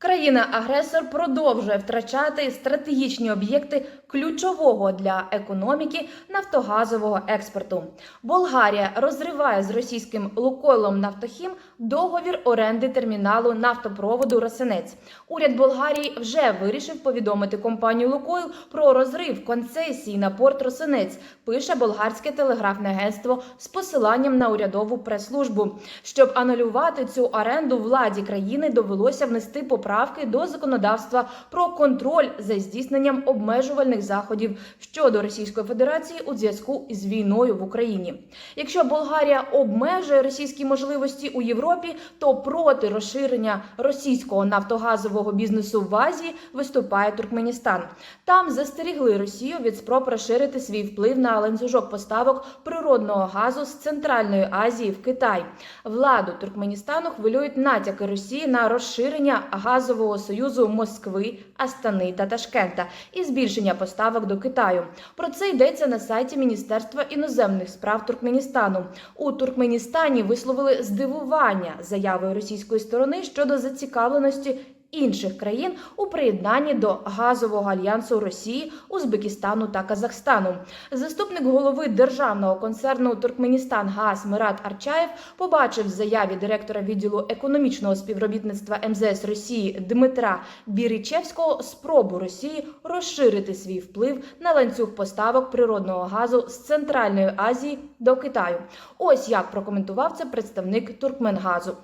Країна-агресор продовжує втрачати стратегічні об'єкти ключового для економіки нафтогазового експорту. Болгарія розриває з російським Лукойлом Нафтохім договір оренди терміналу нафтопроводу Росинець. Уряд Болгарії вже вирішив повідомити компанію Лукойл про розрив концесії на порт Росинець. Пише болгарське телеграфне агентство з посиланням на урядову прес-службу. Щоб анулювати цю оренду, владі країни довелося внести поправки до законодавства про контроль за здійсненням обмежувальних заходів щодо Російської Федерації у зв'язку із війною в Україні. Якщо Болгарія обмежує російські можливості у Європі, то проти розширення російського нафтогазового бізнесу в Азії виступає Туркменістан. Там застерігли Росію від спроб розширити свій вплив на ланцюжок поставок природного газу з Центральної Азії в Китай. Владу Туркменістану хвилюють натяки Росії на розширення газового союзу Москви, Астани та Ташкента і збільшення поставок до Китаю. Про це йдеться на сайті Міністерства іноземних справ Туркменістану. У Туркменістані висловили здивування заявою російської сторони щодо зацікавленості. Інших країн у приєднанні до газового альянсу Росії, Узбекистану та Казахстану. Заступник голови державного концерну Туркменістан Газ Мират Арчаєв побачив в заяві директора відділу економічного співробітництва МЗС Росії Дмитра Біричевського спробу Росії розширити свій вплив на ланцюг поставок природного газу з Центральної Азії до Китаю. Ось як прокоментував це представник Туркменгазу.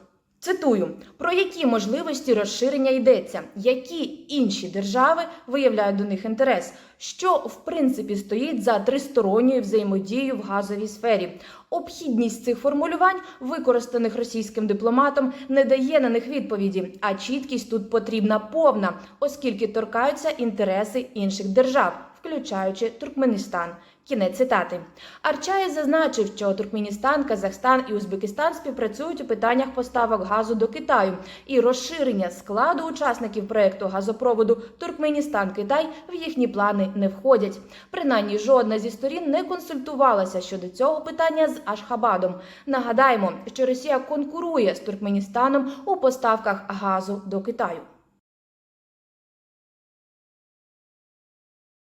Цитую, про які можливості розширення йдеться, які інші держави виявляють до них інтерес, що в принципі стоїть за тристоронньою взаємодією в газовій сфері. Обхідність цих формулювань, використаних російським дипломатом, не дає на них відповіді, а чіткість тут потрібна повна, оскільки торкаються інтереси інших держав, включаючи Туркменістан. Кінець цитати. Арчаєв зазначив, що Туркменістан, Казахстан і Узбекистан співпрацюють у питаннях поставок газу до Китаю і розширення складу учасників проекту газопроводу Туркменістан-Китай в їхні плани не входять. Принаймні, жодна зі сторін не консультувалася щодо цього питання з Ашхабадом. Нагадаємо, що Росія конкурує з Туркменістаном у поставках газу до Китаю.